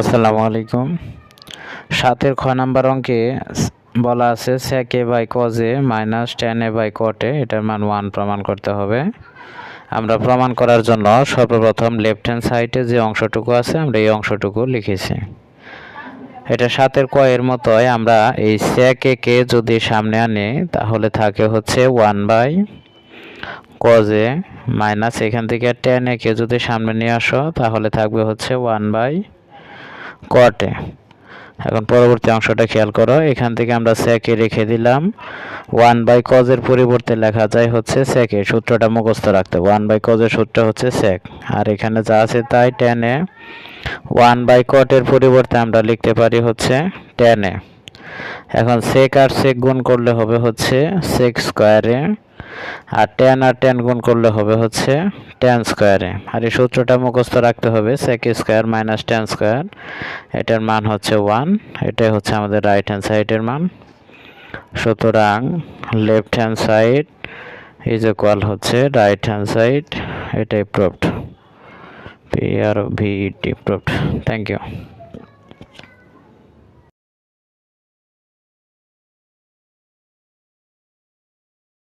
আসসালামু আলাইকুম। সাতের খ নাম্বার অঙ্কে বলা আছে, sec a বাই কজে মাইনাস টেন এ বাই কটে এটার মান ওয়ান প্রমাণ করতে হবে। আমরা প্রমাণ করার জন্য সর্বপ্রথম লেফট হ্যান্ড সাইডে যে অংশটুকু আছে, আমরা এই অংশটুকু লিখেছি। এটা সাতের ক এর মতোই আমরা এই sec a কে যদি সামনে আনি, তাহলে থাকে হচ্ছে ওয়ান বাই কজে মাইনাস এখান থেকে টেন এ কে যদি সামনে নিয়ে আসো, তাহলে থাকবে হচ্ছে ওয়ান বাই কটে এখন পরবর্তী অংশটা খেয়াল করো। এখান থেকে আমরা স্যাকে রেখে দিলাম। ওয়ান বাই কজের পরিবর্তে লেখা যায় হচ্ছে স্যাকে। সূত্রটা মুখস্থ রাখতে ওয়ান বাই কজের সূত্র হচ্ছে স্যাক। আর এখানে যা আছে তাই টেনে ওয়ান বাই কটের পরিবর্তে আমরা লিখতে পারি হচ্ছে টেনে এখন সেক আর সেক গুণ করলে হবে হচ্ছে সেক স্কোয়ারে আর টেন আর টেন গুণ করলে হবে হচ্ছে টেন স্কোয়ারে আর এই সূত্রটা মুখস্থ রাখতে হবে sec square minus tan square এটার মান হচ্ছে ওয়ান এটাই হচ্ছে আমাদের রাইট হ্যান্ড সাইডের মান। সুতরাং left hand side is equal হচ্ছে রাইট হ্যান্ড সাইড এটাই proved P R V T proved thank you